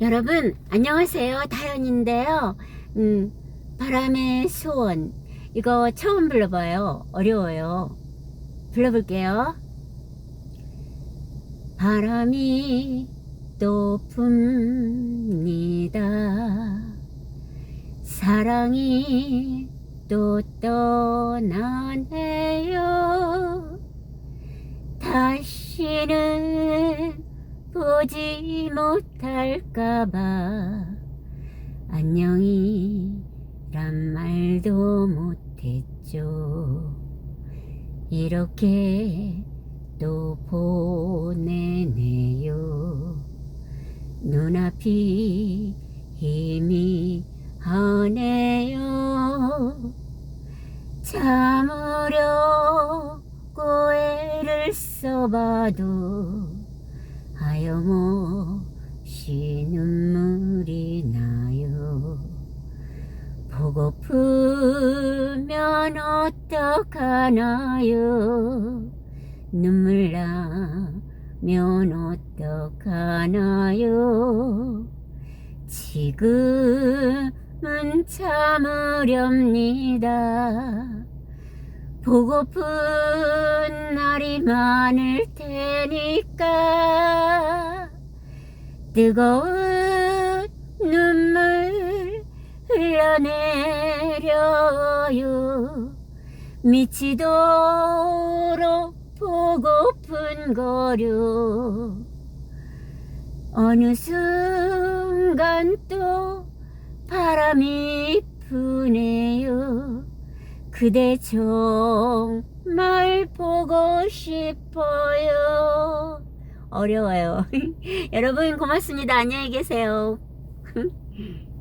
여러분 안녕하세요. 다현인데요. 음, 바람의 소원. 이거 처음 불러봐요. 어려워요. 불러볼게요. 바람이 또 붑니다. 사랑이 또 떠나네요. 다시는 보지 못할까봐 안녕이란 말도 못했죠. 이렇게 또 보내네요. 눈앞이 힘이 하네요. 참으려고 애를 써봐도 보고프면 어떡하나요? 눈물 나면 어떡하나요? 지금은 참으렵니다. 보고픈 날이 많을 테니까 뜨거운 눈물 흘러내 려요 미치도록 보고픈 거려 어느 순간 또 바람이 부네요 그대 정말 보고 싶어요. 어려워요. 여러분 고맙습니다. 안녕히 계세요.